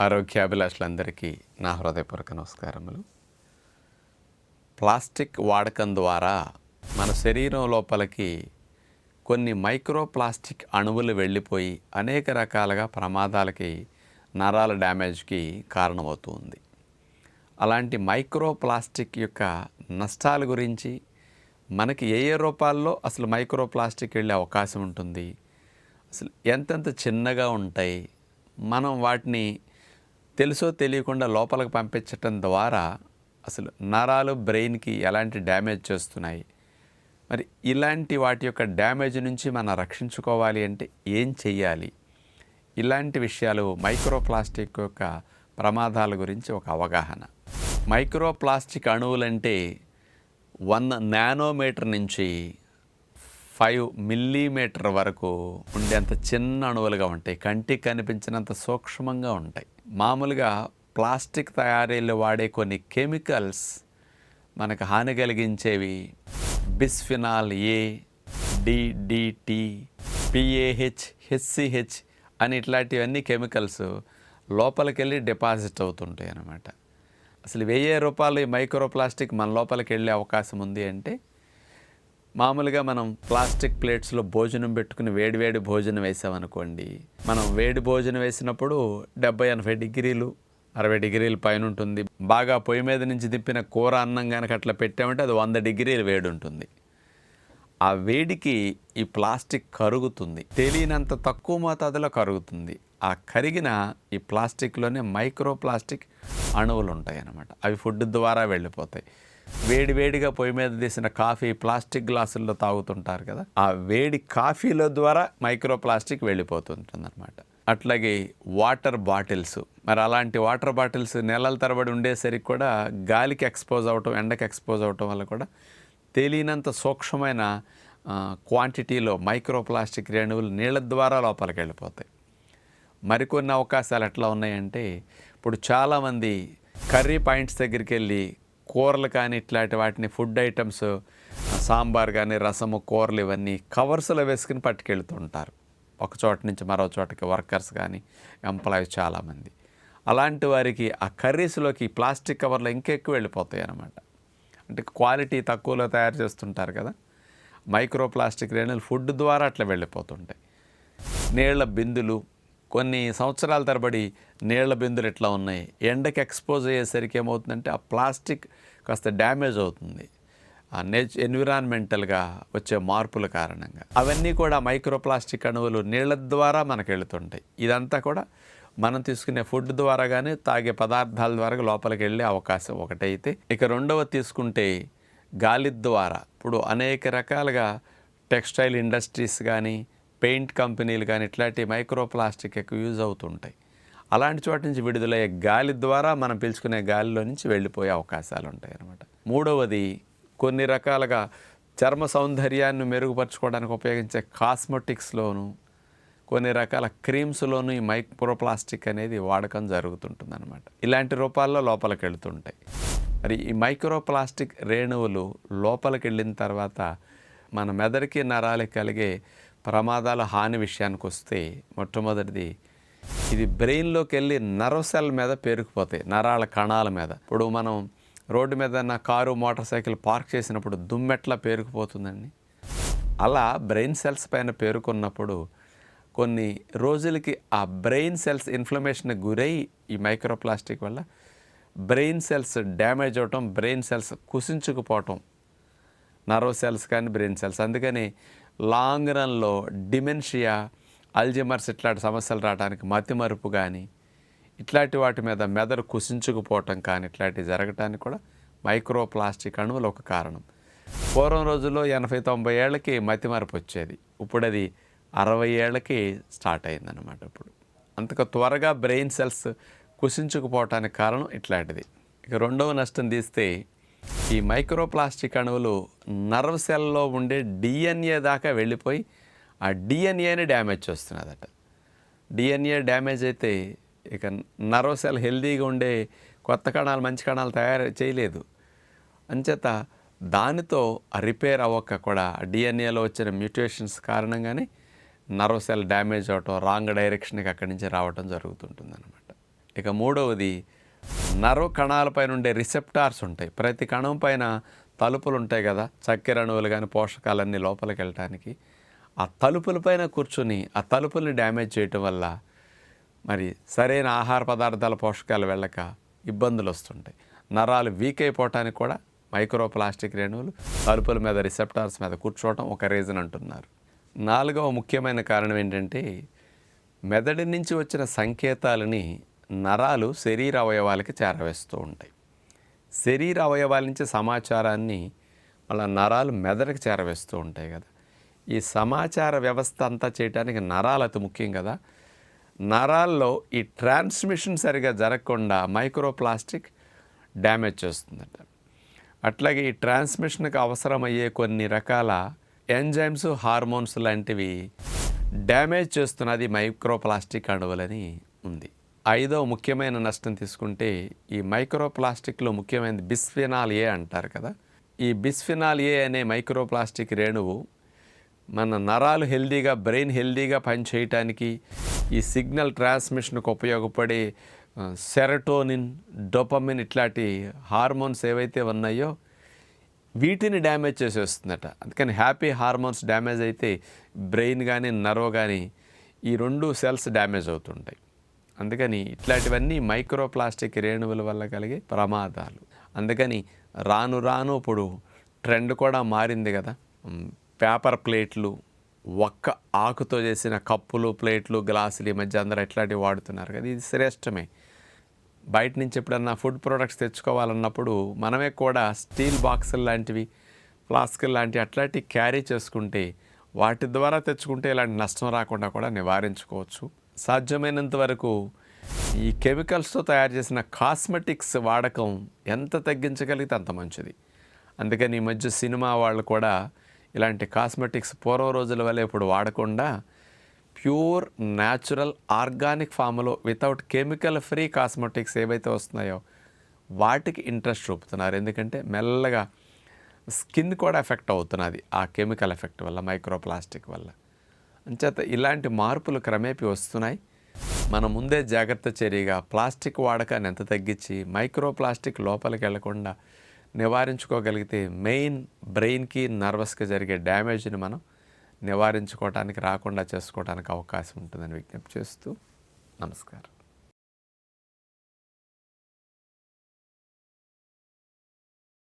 ఆరోగ్యాభిలాషులందరికీ నా హృదయపూర్వక నమస్కారములు. ప్లాస్టిక్ వాడకం ద్వారా మన శరీరం లోపలికి కొన్ని మైక్రో ప్లాస్టిక్ అణువులు వెళ్ళిపోయి అనేక రకాలుగా ప్రమాదాలకి నరాల డ్యామేజ్కి కారణమవుతుంది అలాంటి మైక్రో ప్లాస్టిక్ యొక్క నష్టాల గురించి మనకి ఏ ఏ రూపాల్లో అసలు మైక్రో ప్లాస్టిక్ వెళ్ళే అవకాశం ఉంటుంది? అసలు ఎంతెంత చిన్నగా ఉంటాయి? మనం వాటిని తెలుసో తెలియకుండా లోపలికి పంపించటం ద్వారా అసలు నరాలు బ్రెయిన్కి ఎలాంటి డ్యామేజ్ చేస్తున్నాయి? మరి ఇలాంటి వాటి యొక్క డ్యామేజ్ నుంచి మనం రక్షించుకోవాలి అంటే ఏం చెయ్యాలి? ఇలాంటి విషయాలు మైక్రో ప్లాస్టిక్ యొక్క ప్రమాదాల గురించి ఒక అవగాహన. మైక్రో ప్లాస్టిక్ అణువులంటే వన్ నానోమీటర్ నుంచి ఫైవ్ మిల్లీమీటర్ వరకు ఉండేంత చిన్న అణువులుగా ఉంటాయి. కంటికి కనిపించినంత సూక్ష్మంగా ఉంటాయి. మామూలుగా ప్లాస్టిక్ తయారీలో వాడే కొన్ని కెమికల్స్ మనకు హాని కలిగించేవి bisphenol A DDT PAH HCH అని ఇట్లాంటివన్నీ కెమికల్స్ లోపలికి వెళ్ళి డిపాజిట్ అవుతుంటాయి అన్నమాట. అసలు వెయ్యి రూపాయలు ఈ మైక్రో ప్లాస్టిక్ మన లోపలికి వెళ్ళే అవకాశం ఉంది అంటే మామూలుగా మనం ప్లాస్టిక్ ప్లేట్స్లో భోజనం పెట్టుకుని వేడివేడి భోజనం వేసామనుకోండి మనం వేడి భోజనం వేసినప్పుడు డెబ్బై ఎనభై డిగ్రీలు అరవై డిగ్రీల పైన ఉంటుంది. బాగా పొయ్యి మీద నుంచి దిప్పిన కూర అన్నం కనుక అట్లా పెట్టామంటే అది వంద డిగ్రీలు వేడి ఉంటుంది. ఆ వేడికి ఈ ప్లాస్టిక్ కరుగుతుంది. తెలియనంత తక్కువ మోతాదులో కరుగుతుంది. ఆ కరిగిన ఈ ప్లాస్టిక్లోనే మైక్రో ప్లాస్టిక్ అణువులు ఉంటాయి అన్నమాట అవి ఫుడ్ ద్వారా వెళ్ళిపోతాయి. వేడి వేడిగా పొయ్యి మీద తీసిన కాఫీ ప్లాస్టిక్ గ్లాసుల్లో తాగుతుంటారు కదా ఆ వేడి కాఫీల ద్వారా మైక్రో ప్లాస్టిక్ వెళ్ళిపోతుంటుంది అనమాట అట్లాగే వాటర్ బాటిల్స్ మరి అలాంటి వాటర్ బాటిల్స్ నెలల తరబడి ఉండేసరికి కూడా గాలికి ఎక్స్పోజ్ అవటం ఎండకి ఎక్స్పోజ్ అవటం వల్ల కూడా తెలియనంత సూక్ష్మమైన క్వాంటిటీలో మైక్రో ప్లాస్టిక్ రేణువులు నీళ్ళ ద్వారా లోపలికి వెళ్ళిపోతాయి. మరికొన్ని అవకాశాలు ఎట్లా ఉన్నాయంటే ఇప్పుడు చాలామంది కర్రీ పాయింట్స్ దగ్గరికి వెళ్ళి కూరలు కానీ ఇట్లాంటి వాటిని ఫుడ్ ఐటమ్స్ సాంబార్ కానీ రసము కూరలు ఇవన్నీ కవర్స్లో వేసుకుని పట్టుకెళ్తుంటారు ఒక చోట నుంచి మరో చోటకి వర్కర్స్ కానీ ఎంప్లాయీస్ చాలామంది. అలాంటి వారికి ఆ కర్రీస్లోకి ప్లాస్టిక్ కవర్లు ఇంకెక్కువ వెళ్ళిపోతాయి అన్నమాట. అంటే క్వాలిటీ తక్కువలో తయారు చేస్తుంటారు కదా. మైక్రో ప్లాస్టిక్ రేణులు ఫుడ్ ద్వారా అట్లా వెళ్ళిపోతుంటాయి. నీళ్ళ బిందులు కొన్ని సంవత్సరాల తరబడి నీళ్ళ బిందులు ఇట్లా ఉన్నాయి. ఎండకి ఎక్స్పోజ్ అయ్యేసరికి ఏమవుతుందంటే ఆ ప్లాస్టిక్ కాస్త డ్యామేజ్ అవుతుంది. ఆ నేచ్ ఎన్విరాన్మెంటల్గా వచ్చే మార్పుల కారణంగా. అవన్నీ కూడా మైక్రో ప్లాస్టిక్ అణువులు నీళ్ళ ద్వారా మనకు వెళుతుంటాయి. ఇదంతా కూడా మనం తీసుకునే ఫుడ్ ద్వారా కానీ తాగే పదార్థాల ద్వారా లోపలికి వెళ్ళే అవకాశం ఒకటైతే ఇక రెండవ తీసుకుంటే గాలి ద్వారా. ఇప్పుడు అనేక రకాలుగా టెక్స్టైల్ ఇండస్ట్రీస్ కానీ పెయింట్ కంపెనీలు కానీ ఇట్లాంటి మైక్రో ప్లాస్టిక్ ఎక్కువ యూజ్ అవుతుంటాయి. అలాంటి చోట నుంచి విడుదలయ్యే గాలి ద్వారా మనం పీల్చుకునే గాలిలో నుంచి వెళ్ళిపోయే అవకాశాలు ఉంటాయి అన్నమాట. మూడవది కొన్ని రకాలుగా చర్మ సౌందర్యాన్ని మెరుగుపరచుకోవడానికి ఉపయోగించే కాస్మెటిక్స్లోను కొన్ని రకాల క్రీమ్స్లోను ఈ మైక్రో ప్లాస్టిక్ అనేది వాడకం జరుగుతుంటుంది అనమాట ఇలాంటి రూపాల్లో లోపలికి వెళుతుంటాయి. మరి ఈ మైక్రో ప్లాస్టిక్ రేణువులు లోపలికి వెళ్ళిన తర్వాత మన మెదడుకి నరాలకి కలిగే ప్రమాదాల హాని విషయానికి వస్తే మొట్టమొదటిది ఇది బ్రెయిన్లోకి వెళ్ళి నర్వ్ సెల్ మీద పేరుకుపోతాయి నరాల కణాల మీద. ఇప్పుడు మనం రోడ్డు మీద నా కారు మోటార్ సైకిల్ పార్క్ చేసినప్పుడు దుమ్మెట్లా పేరుకుపోతుందండి? అలా బ్రెయిన్ సెల్స్ పైన పేరుకున్నప్పుడు కొన్ని రోజులకి ఆ బ్రెయిన్ సెల్స్ ఇన్ఫ్లమేషన్ గురై ఈ మైక్రోప్లాస్టిక్ వల్ల బ్రెయిన్ సెల్స్ డ్యామేజ్ అవటం బ్రెయిన్ సెల్స్ కుసించుకుపోవటం. నర్వ్ సెల్స్ కానీ బ్రెయిన్ సెల్స్. అందుకని లాంగ్ రన్లో డిమెన్షియా అల్జిమర్స్ ఇట్లాంటి సమస్యలు రావడానికి మతిమరుపు కానీ ఇట్లాంటి వాటి మీద మెదడు కుసించుకుపోవటం కానీ ఇట్లాంటివి జరగటానికి కూడా మైక్రో ప్లాస్టిక్ అణువులు ఒక కారణం. పూర్వం రోజుల్లో ఎనభై తొంభై ఏళ్ళకి మతిమరుపు వచ్చేది. ఇప్పుడు అది అరవై ఏళ్ళకి స్టార్ట్ అయిందన్నమాట ఇప్పుడు. అంతకు త్వరగా బ్రెయిన్ సెల్స్ కుసించుకుపోవటానికి కారణం ఇట్లాంటిది. ఇక రెండవ నష్టం తీస్తే ఈ మైక్రో ప్లాస్టిక్ అణువులు నర్వ్ సెల్లో ఉండే డిఎన్ఏ దాకా వెళ్ళిపోయి ఆ డిఎన్ఏని డ్యామేజ్ చేస్తున్నదట డిఎన్ఏ డ్యామేజ్ అయితే ఇక నర్వ్ సెల్ హెల్దీగా ఉండే కొత్త కణాలు మంచి కణాలు తయారు చేయలేదు. అంచేత దానితో రిపేర్ అవ్వక కూడా డిఎన్ఏలో వచ్చిన మ్యూటేషన్స్ కారణంగానే నర్వ్ సెల్ డ్యామేజ్ అవటం రాంగ్ డైరెక్షన్కి అక్కడి నుంచి రావటం జరుగుతుంటుంది అనమాట ఇక మూడవది నరు కణాలపైన ఉండే రిసెప్టార్స్ ఉంటాయి. ప్రతి కణం పైన తలుపులు ఉంటాయి కదా. చక్కెర అణువులు కానీ పోషకాలన్నీ లోపలికి వెళ్ళటానికి ఆ తలుపులపైన కూర్చుని ఆ తలుపుల్ని డ్యామేజ్ చేయటం వల్ల మరి సరైన ఆహార పదార్థాల పోషకాలు వెళ్ళక ఇబ్బందులు వస్తుంటాయి నరాలు వీక్ అయిపోవటానికి కూడా మైక్రో ప్లాస్టిక్ రేణువులు తలుపుల మీద రిసెప్టార్స్ మీద కూర్చోవటం ఒక రీజన్ అంటున్నారు. నాలుగవ ముఖ్యమైన కారణం ఏంటంటే మెదడు నుంచి వచ్చిన సంకేతాలని నరాలు శరీర అవయవాలకి చేరవేస్తూ ఉంటాయి. శరీర అవయవాల నుంచి సమాచారాన్ని వాళ్ళ నరాలు మెదడుకి చేరవేస్తూ ఉంటాయి కదా. ఈ సమాచార వ్యవస్థ అంతా చేయడానికి నరాలు అతి ముఖ్యం కదా. నరాల్లో ఈ ట్రాన్స్మిషన్ సరిగా జరగకుండా మైక్రో ప్లాస్టిక్ డ్యామేజ్ చేస్తుందట. అట్లాగే ఈ ట్రాన్స్మిషన్కి అవసరమయ్యే కొన్ని రకాల ఎంజైమ్స్ హార్మోన్స్ లాంటివి డ్యామేజ్ చేస్తున్నది మైక్రో ప్లాస్టిక్ అణువులని ఉంది. ఐదో ముఖ్యమైన నష్టం తీసుకుంటే ఈ మైక్రో ప్లాస్టిక్లో ముఖ్యమైనది బిస్ఫినాల్ ఏ అంటారు కదా? ఈ బిస్ఫినాల్ ఏ అనే మైక్రో ప్లాస్టిక్ రేణువు మన నరాలు హెల్దీగా బ్రెయిన్ హెల్దీగా పనిచేయటానికి ఈ సిగ్నల్ ట్రాన్స్మిషన్కు ఉపయోగపడే సెరటోనిన్ డొపమిన్ ఇట్లాంటి హార్మోన్స్ ఏవైతే ఉన్నాయో వీటిని డ్యామేజ్ చేసేస్తుందట. అందుకని హ్యాపీ హార్మోన్స్ డ్యామేజ్ అయితే బ్రెయిన్ కానీ నర్వ్ కానీ ఈ రెండు సెల్స్ డ్యామేజ్ అవుతుంటాయి. అందుకని ఇట్లాంటివన్నీ మైక్రో ప్లాస్టిక్ రేణువుల వల్ల కలిగే ప్రమాదాలు. అందుకని రాను రాను ఇప్పుడు ట్రెండ్ కూడా మారింది కదా. పేపర్ ప్లేట్లు ఒక్క ఆకుతో చేసిన కప్పులు ప్లేట్లు గ్లాసులు ఈ మధ్య అందరూ ఎట్లాంటివి వాడుతున్నారు కదా. ఇది శ్రేష్టమే. బయట నుంచి ఎప్పుడన్నా ఫుడ్ ప్రొడక్ట్స్ తెచ్చుకోవాలన్నప్పుడు మనమే కూడా స్టీల్ బాక్సులు లాంటివి ఫ్లాస్కులు లాంటివి అట్లాంటివి క్యారీ చేసుకుంటే వాటి ద్వారా తెచ్చుకుంటే ఇలాంటి నష్టం రాకుండా కూడా నివారించుకోవచ్చు. సాధ్యమైనంత వరకు ఈ కెమికల్స్తో తయారు చేసిన కాస్మెటిక్స్ వాడకం ఎంత తగ్గించగలిగితే అంత మంచిది. అందుకని ఈ మధ్య సినిమా వాళ్ళు కూడా ఇలాంటి కాస్మెటిక్స్ పూర్వ రోజుల వల్ల ఇప్పుడు వాడకుండా ప్యూర్ న్యాచురల్ ఆర్గానిక్ ఫామ్లో వితౌట్ కెమికల్ ఫ్రీ కాస్మెటిక్స్ ఏవైతే వస్తున్నాయో వాటికి ఇంట్రెస్ట్ చూపుతున్నారు. ఎందుకంటే మెల్లగా స్కిన్ కూడా ఎఫెక్ట్ అవుతున్నది ఆ కెమికల్ ఎఫెక్ట్ వల్ల మైక్రో ప్లాస్టిక్ వల్ల. అంచేత ఇలాంటి మార్పులు క్రమేపీ వస్తున్నాయి. మన ముందే జాగ్రత్త చర్యగా ప్లాస్టిక్ వాడకాన్ని ఎంత తగ్గించి మైక్రో ప్లాస్టిక్ లోపలికి వెళ్ళకుండా నివారించుకోగలిగితే మెయిన్ బ్రెయిన్కి నర్వస్కి జరిగే డ్యామేజ్ని మనం నివారించుకోవటానికి రాకుండా చేసుకోవడానికి అవకాశం ఉంటుందని విజ్ఞప్తి చేస్తూ నమస్కారం.